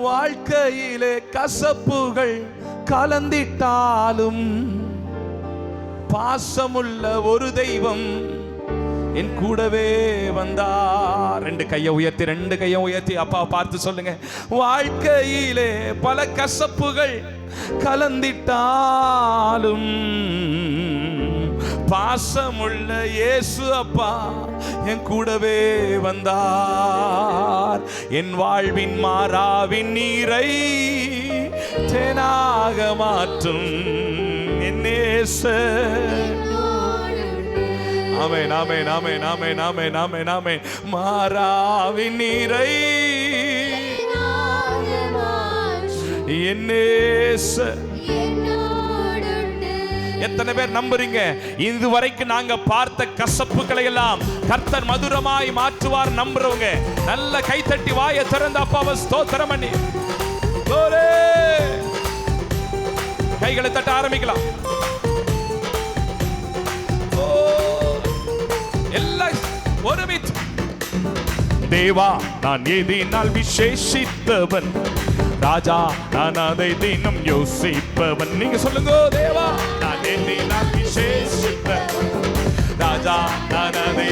வாழ்க்கையிலே கசப்புகள் கலந்திட்டாலும் பாசமுள்ள ஒரு தெய்வம் என் கூடவே வந்தார் ரெண்டு கையை உயர்த்தி ரெண்டு கையை உயர்த்தி. அப்பா பார்த்து சொல்லுங்க. வாழ்க்கையிலே பல கசப்புகள் கலந்திட்டாலும் பாசமுள்ள இயேசு அப்பா என் கூடவே வந்தார். என் வாழ்வின் மாறாவின் நீரை தேனாக மாற்றும் என் ஆமென் ஆமென் ஆமென் ஆமென் ஆமென் ஆமென் ஆமென். மாறாவின் நீரை என் நேசர். எத்தனை பேர் நம்புறீங்க? இதுவரைக்கும் நாங்க பார்த்த கசப்புகளை எல்லாம் கர்த்தர் மதுரமாய் மாற்றுவார் நம்புறவங்க. நல்ல கைத்தட்டி வாய திறந்த அப்பாவை ஸ்தோத்திரம் பண்ணி. கைகளை தட்ட ஆரம்பிக்கலாம். எல்லாம் ஒருமித்து தேவா நான் எதினால் விசேஷித்தவன். ராஜா நான் அதை தினம் யோசிப்பவன். நீங்க சொல்லுங்க தேவா. சேஷிப்ப ராஜா நனதை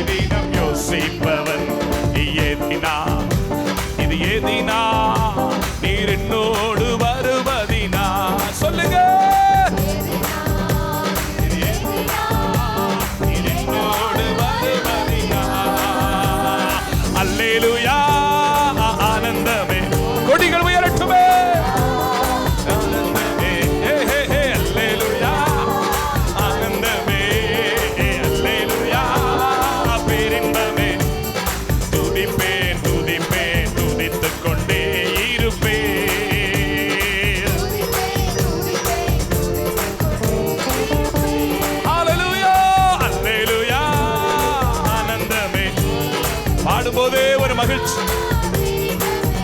பாடும்போதே ஒரு மகிழ்ச்சி.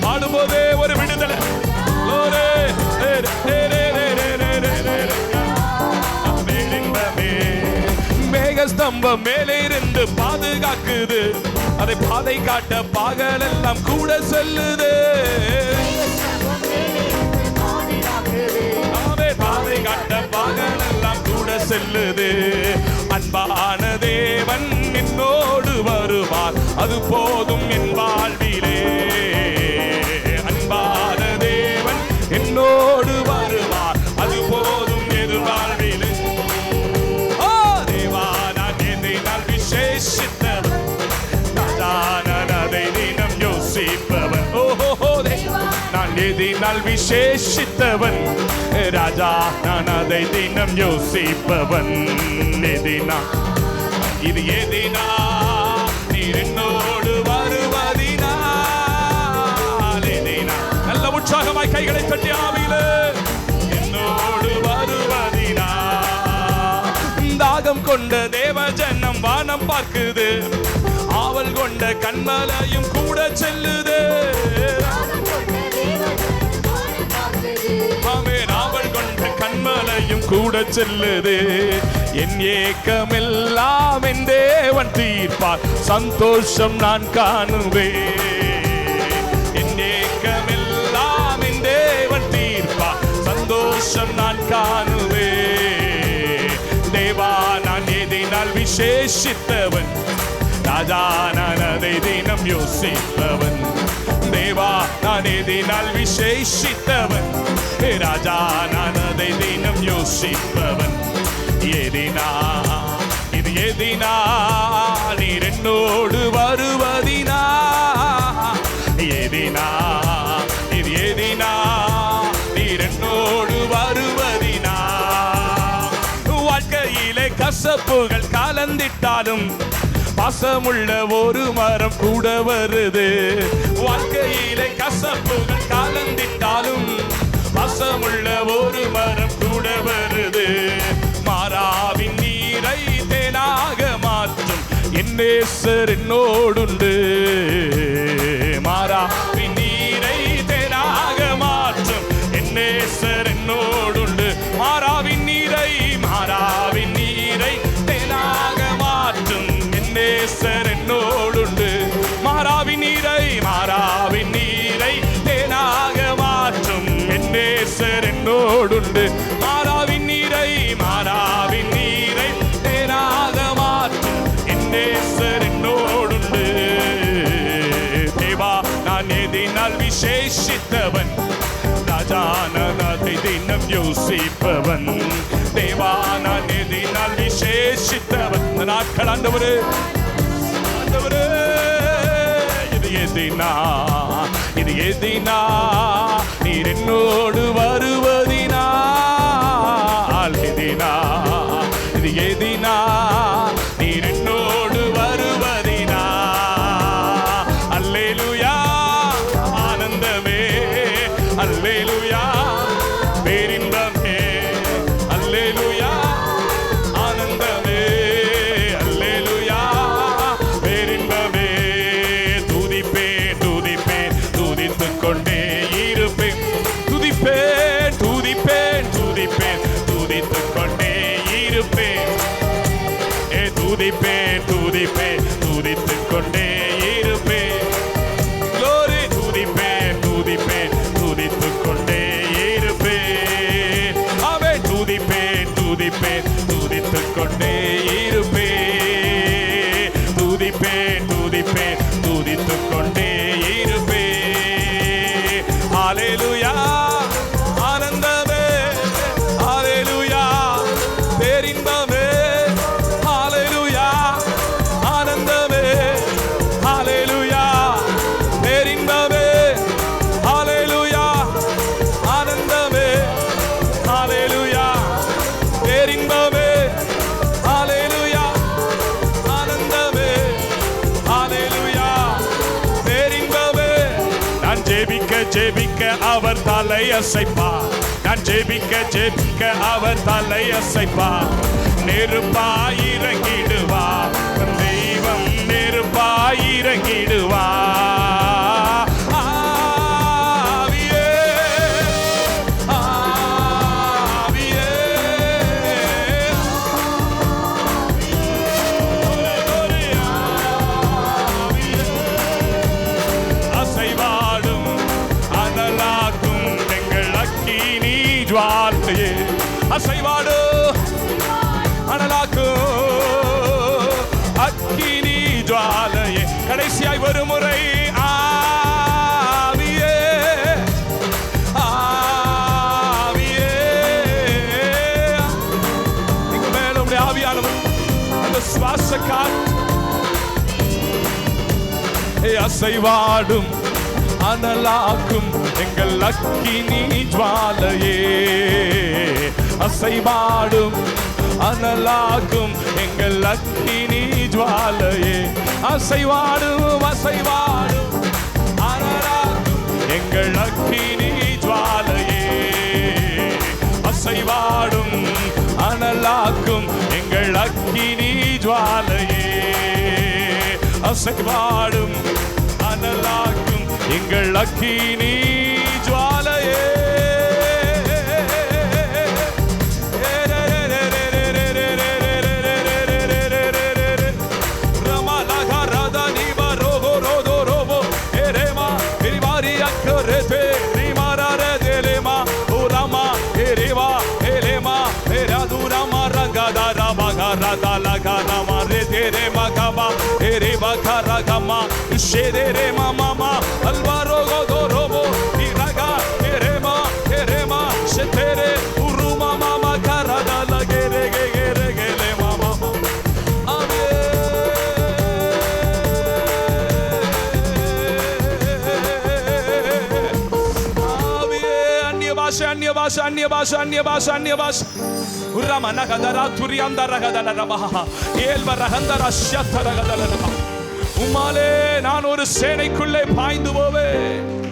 பாடும்போதே ஒரு விடுதலை. மேகஸ்தம்பம் மேலே இருந்து பாதுகாக்குது. அதை பாதை காட்ட பாகலெல்லாம் கூட செல்லுது. பாதை காட்ட பாகல் செல்லுது. அன்பான தேவன் என்னோடு வருவார். அது போதும் என் வாழ்விலே. அன்பான தேவன் என்னோடு வருவார் நான் விசேஷித்தவன். ராஜா நான் அதை தினம் யோசிப்பவன். எதினா இது எதினா நீர் என்னோடு வருவதினா? எதினா நல்ல உற்சாகமாய் கைகளை தட்டி ஆவியிலே. என்னோடு வருவதினா? தாகம் கொண்ட தேவ ஜன்னம் வானம் பார்க்குது. ஆவல் கொண்ட கண்மலையும் கூட செல்லுது. மலையும் கூட செல்லுது. என் ஏக்கமெல்லாம் என் தேவன் தீர்ப்பார். சந்தோஷம் நான் காணுவேன். என் ஏக்கமெல்லாம் என் தேவன் தீர்ப்பார். சந்தோஷம் நான் காணுவே தேவா நான் எதினால் விசேஷித்தவன். ராஜா நான் அதை தினம் யோசிப்பவன். தேவா நான் எதினால் விசேஷித்தவன். ராஜா நான் அதை தினம் யோசிப்பவன். எதினா இது எதினா நீர் என்னோடு வருவதினா. எதினா இது எதினா நீர் என்னோடு வருவதினா. வாழ்க்கையிலே கசப்புகள் கலந்திட்டாலும் பாசமுள்ள ஒரு மரம் கூட வருது. நேசர் என்னோடுண்டு. எதினால் விசேஷித்தவன். ராஜானதை தினம் யோசிப்பவன். தேவான எதினால் விசேஷித்தவன் நாட்கள் ஆண்டவரு ஆண்டவரு இது எதினா இது எதினா நீர் என்னோடு வருவதினால் எதினா இது அவர் தலை அசைப்பார் நான் ஜெபிக்க ஜெபிக்க அவர் தலை அசைப்பார் நெருப்பாய் இறங்கிடுவா தெய்வம் நெருப்பாய் இறங்கிடுவா அசைவாடு. அனலாக்கு. அக்கினி ஜுவாலையே கடைசியாய் ஒரு முறை அசைவாடும் அனலாக்கும் எங்கள் அக்கினி ஜுவாலையே. அசைவாடும் அனலாக்கும் எங்கள் அக்கினி ஜுவாலையே. அசைவாடும் அசைவாடும் அனலாக்கும் எங்கள் அக்கினி ஜுவாலையே. அசைவாடும் அனலாக்கும் எங்கள் அக்கினி ஜுவாலையே. அசைவாடும் அனலாக்கும் எங்கள் அக்கினி da la ga na ma re de re ma ga ba e re ba ga ra ga ma she de re ma ma ma al ba ro go do ro mo i ra ga e re ma e re ma she te re u ru ma ma ma ga ra da la ge re ge ge re ge le ma ma ma Amen Amen अन्य भाषा अन्य भाषा अन्य भाषा अन्य भाषा अन्य भाषा ஏல்வரகந்தர உம்மாலே நான் ஒரு சேனைக்குள்ளே பாய்ந்து போவேன்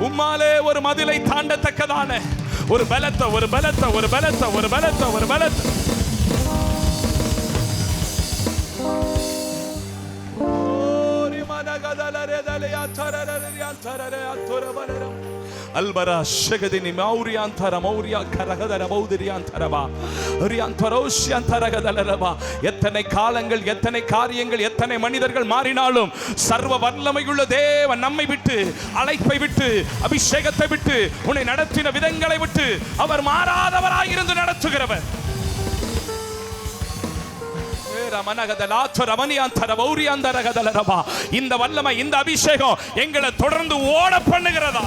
உம்மாலே ஒரு மதிலை தாண்டத்தக்கதான. ஒரு பலத்த ஒரு பலத்த ஒரு பலத்த ஒரு பலத்த ஒரு பலத்த. அல்பரா ஷகதினி மௌரியான் தர மௌரியா கரகதர பௌதிரியான் தரவா ரியான் தரோஷியான் தரகதலரவா எத்தனை காலங்கள் எத்தனை காரியங்கள் எத்தனை மனிதர்கள் மாறினாலும் சர்வ வல்லமையுள்ள தேவன் நம்மை விட்டு அழைப்பை விட்டு அபிஷேகத்தை விட்டு உன்னை நடத்தின விதங்களை விட்டு அவர் மாறாதவராயிருந்து நடத்துகிறவர். இந்த வல்லமை இந்த அபிஷேகம் எங்களை தொடர்ந்து ஓட பண்ணுகிறதா?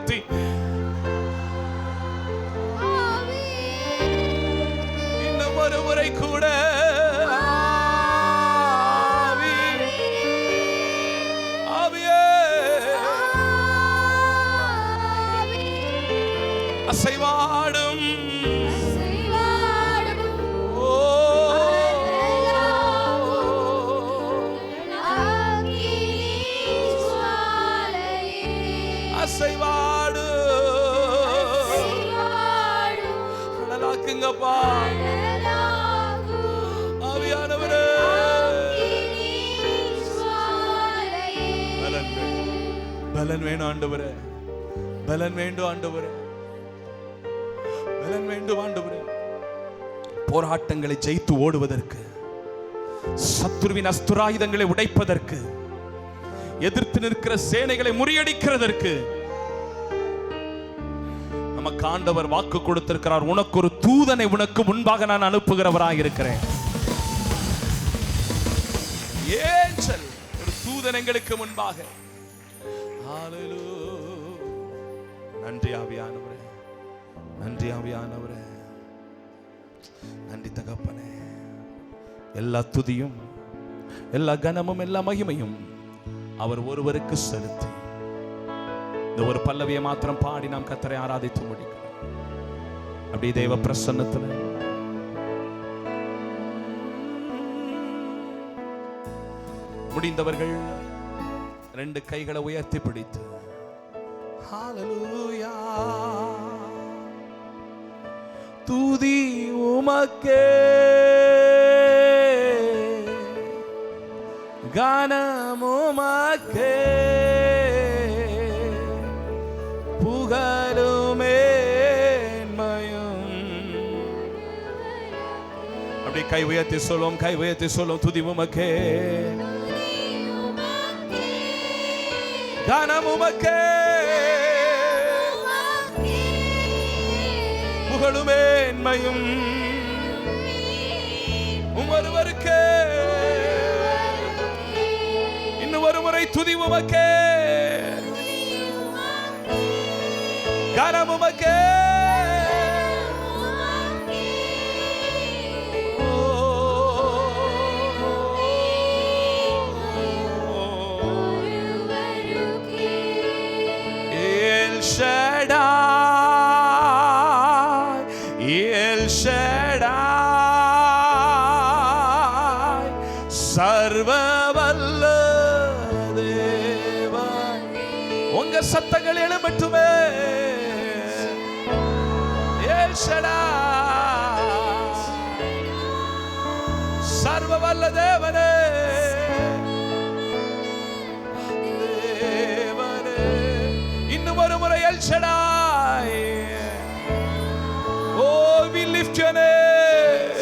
பலன் வேணும் பலன் ஆண்டவரே. பலன் வேண்டும் ஆண்டவரே. பலன் வேண்டும் ஆண்டவரே. போராட்டங்களை ஜெயித்து ஓடுவதற்கு சத்துருவின் அஸ்துராயுதங்களை உடைப்பதற்கு எதிர்த்து நிற்கிற சேனைகளை முறியடிக்கிறதற்கு நமக்கு ஆண்டவர் வாக்கு கொடுத்திருக்கிறார். உனக்கு ஒரு தூதனை உனக்கு முன்பாக நான் அனுப்புகிறவராக இருக்கிறேன். ஏஞ்சல் ஒரு தூதன் எங்களுக்கு முன்பாக. நன்றி ஆவியானவரே. நன்றி ஆவியானவரே. நன்றி தகப்பனே. எல்லா துதியும் எல்லா கனமும் எல்லா மகிமையும் அவர் ஒருவருக்கு செலுத்தி. இந்த ஒரு பல்லவியை மாத்திரம் பாடி நாம் கத்தரை ஆராதித்தோம். முடிக்கிறோம் தேவ பிரசன்னத்தில். முடிந்தவர்கள் ரெண்டு கைகளை உயர்த்தி பிடித்து ஹalleluya துதி உமக்கே கானம் கை உயர்த்தி சொல்லும் கை உயர்த்தி சொல்லும் துதி உமக்கே. கனம் உமக்கே. புகழுமேன்மையும் உமொருவருக்கே. இன்னும் ஒரு முறை துதி உமக்கே. கனம் உமக்கே. சர்வ வல்ல உங்க சத்தங்கள் எழுமட்டுமே El Shaddai, சர்வவல்ல தேவனே. தேவனே இன்னும் ஒரு முறை El Shaddai O we lift your name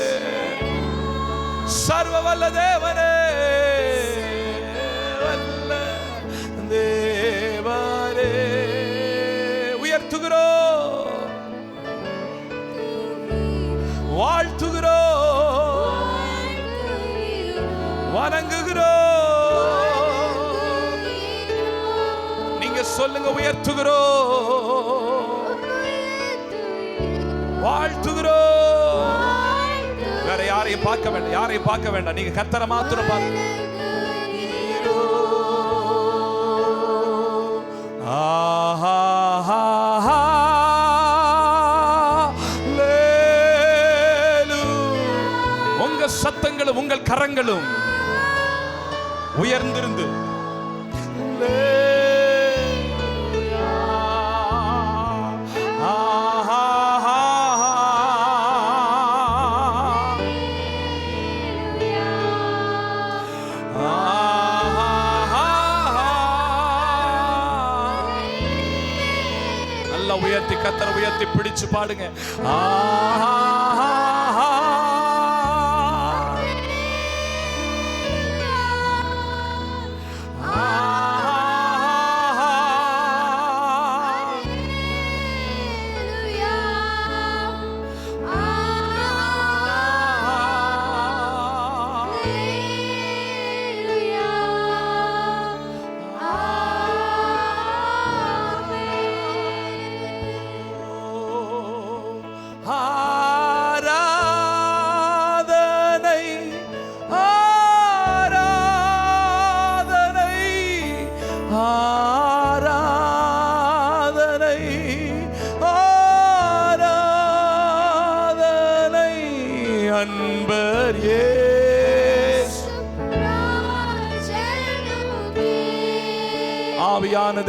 சர்வ வல்ல தேவனே வணங்குகிறோம். நீங்க சொல்லுங்க உயர்த்துகிறோம். வாழ்த்துகிறோம். வேற யாரையும் பார்க்க வேண்டாம் யாரையும் பார்க்க வேண்டாம். நீங்க கத்தரை மாத்திரம் பாருங்க உங்கள் சத்தங்களும் உங்கள் கரங்களும் உயர்ந்திருந்து நல்லா உயர்த்தி கத்தரை உயர்த்தி பிடிச்சு பாடுங்க ஆஹா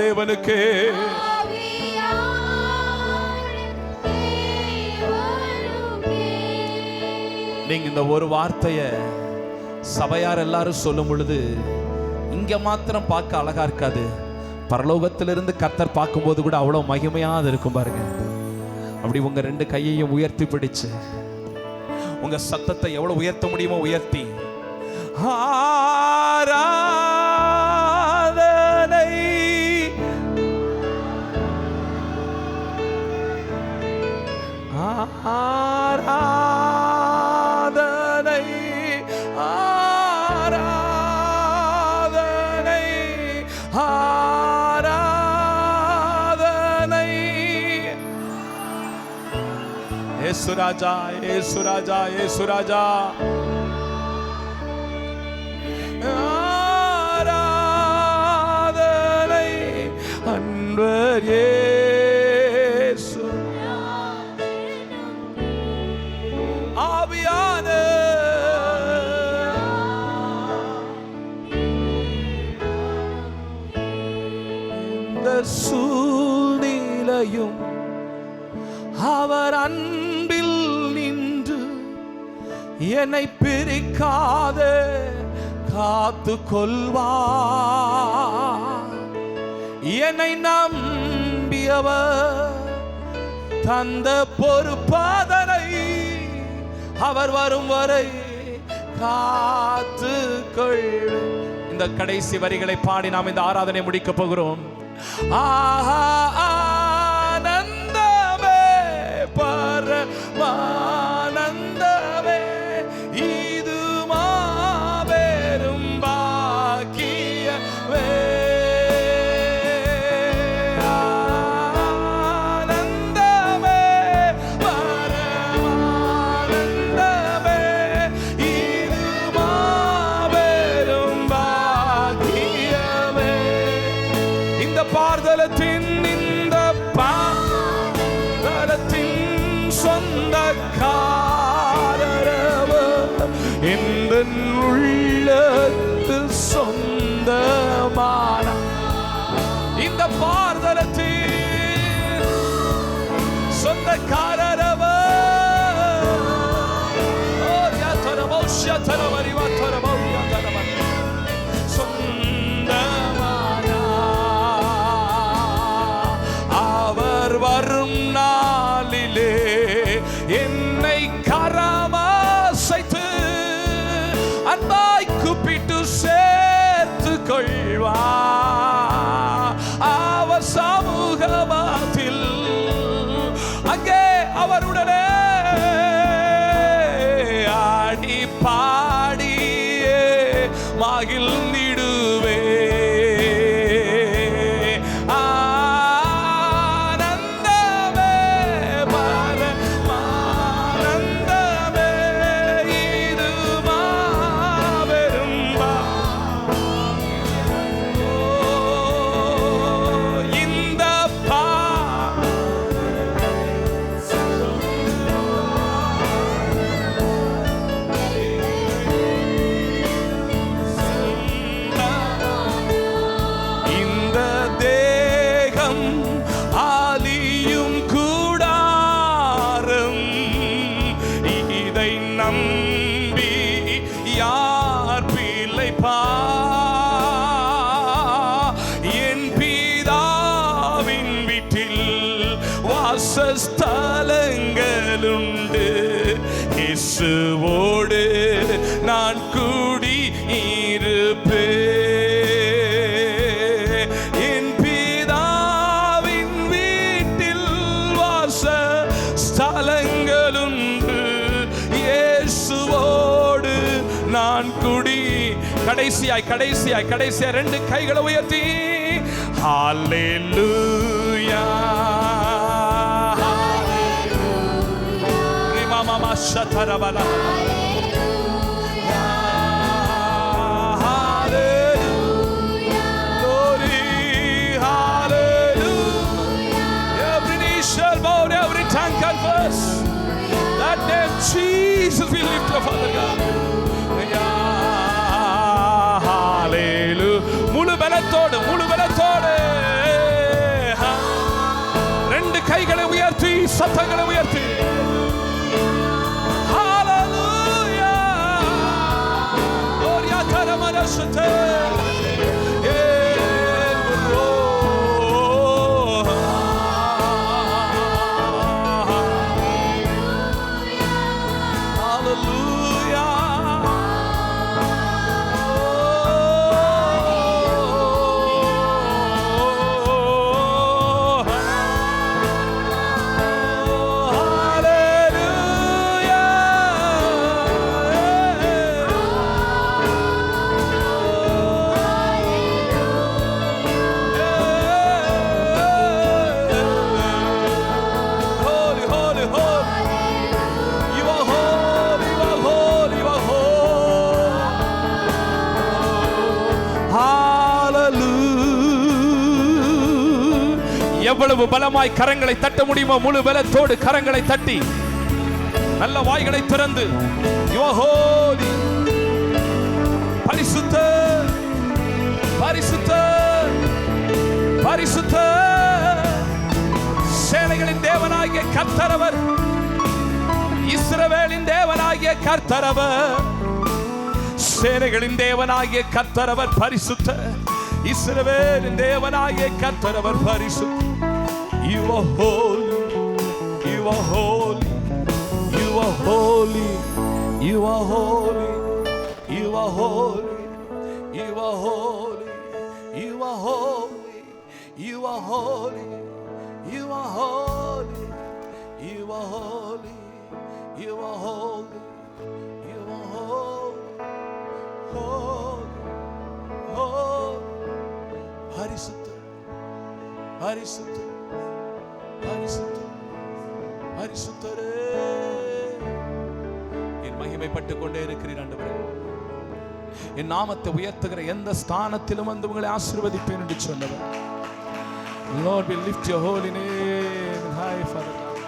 தேவனுக்கு. நீங்க இந்த ஒரு வார்த்தைய சபையார் எல்லாரும் சொல்லும் பொழுது இங்க மாத்திரம் பார்க்க அழகா இருக்காது. பரலோகத்திலிருந்து கத்தர் பார்க்கும்போது கூட அவ்வளவு மகிமையா அது இருக்கும் பாருங்க. அப்படி உங்க ரெண்டு கையையும் உயர்த்தி பிடிச்சு உங்க சத்தத்தை எவ்வளவு உயர்த்த முடியுமோ உயர்த்தி. ஆரா ராஜா ஏசு ராஜா ஏசு ராஜா. ஆராதனை அன்பர் ஏசு. ஆவியான இந்த சூழ்நிலையும் அவர் அன்பில் என்னை பிரிக்காத காத்து கொள்வா என்னை நம்பியவர் தந்த பொறுப்பாதனை அவர் வரும் வரை காத்து கொள் இந்த கடைசி வரிகளை பாடி நாம் இந்த ஆராதனை முடிக்கப் போகிறோம். ஆஹா கடைசியாய் கடைசியாய் கடைசியாய் ரெண்டு கைகளை உயர்த்தி ஹalleluya ரிமாமா ஷதரபலா Hallelujah. Glory, hallelujah. Every knee shall bow, and every tongue confess. That name Jesus will lift up, Father God. பலத்தோடு முழு பலத்தோடு ரெண்டு கைகளை உயர்த்தி சத்தங்களை உயர்த்தி. எவ்வளவு பலமாய் கரங்களை தட்ட முடியுமோ முழு பலத்தோடு கரங்களை தட்டி நல்ல வாய்களை திறந்து. You பரிசுத்த. பரிசுத்த. பரிசுத்த. சேனைகளின் தேவனாகிய கர்த்தரவர். இஸ்ரவேலின் தேவனாகிய கர்த்தரவர். சேனைகளின் தேவனாகிய கர்த்தரவர் பரிசுத்த. இஸ்ரவேலின் தேவனாகிய கர்த்தரவர் பரிசுத்த. You are holy, you are holy, you are holy, you are holy, you are holy, you are holy, you are holy, you are holy, you are holy, you are holy, you are holy, you are holy, holy, holy, Harisuddha, Harisuddha. பரிசுத்த பரிசுத்தரே. என் மகிமைப்பட்டுக் கொண்டே இருக்கிறீர் ஆண்டவரே. என் நாமத்தை உயர்த்துகிற எந்த ஸ்தானத்திலும் வந்து உங்களை ஆசீர்வதிப்பேன் என்று சொன்னவர். Lord, we lift your holy name. High, Father God.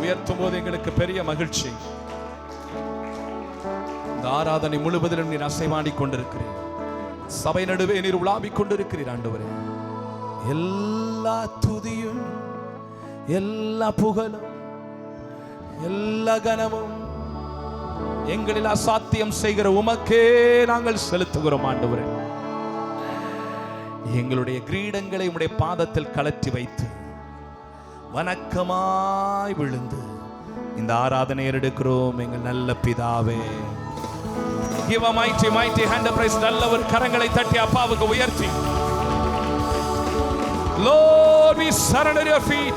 உயர்த்தும் போது எங்களுக்கு பெரிய மகிழ்ச்சி. இந்த ஆராதனை முழுவதிலும் நீர் அசைவாடிக் கொண்டிருக்கிறேன் சபை நடுவே நீர் உலாவிக் கொண்டிருக்கிறீர் ஆண்டவரே. எல்லா துதியும் எல்லா புகழும் எல்லா கனமும் எங்களில் அசாத்தியம் செய்கிற உமக்கே நாங்கள் செலுத்துகிறோம் ஆண்டவரே. எங்களுடைய கிரீடங்களை உடைய பாதத்தில் கலற்றி வைத்து வணக்கமாய் விழுந்து இந்த ஆராதனை எடுக்கிறோம் எங்கள் நல்ல பிதாவே. Give mighty mighty, mighty praise நல்ல ஒரு கரங்களை தட்டி அப்பாவுக்கு உயர்த்தி. Lord, we surrender your feet.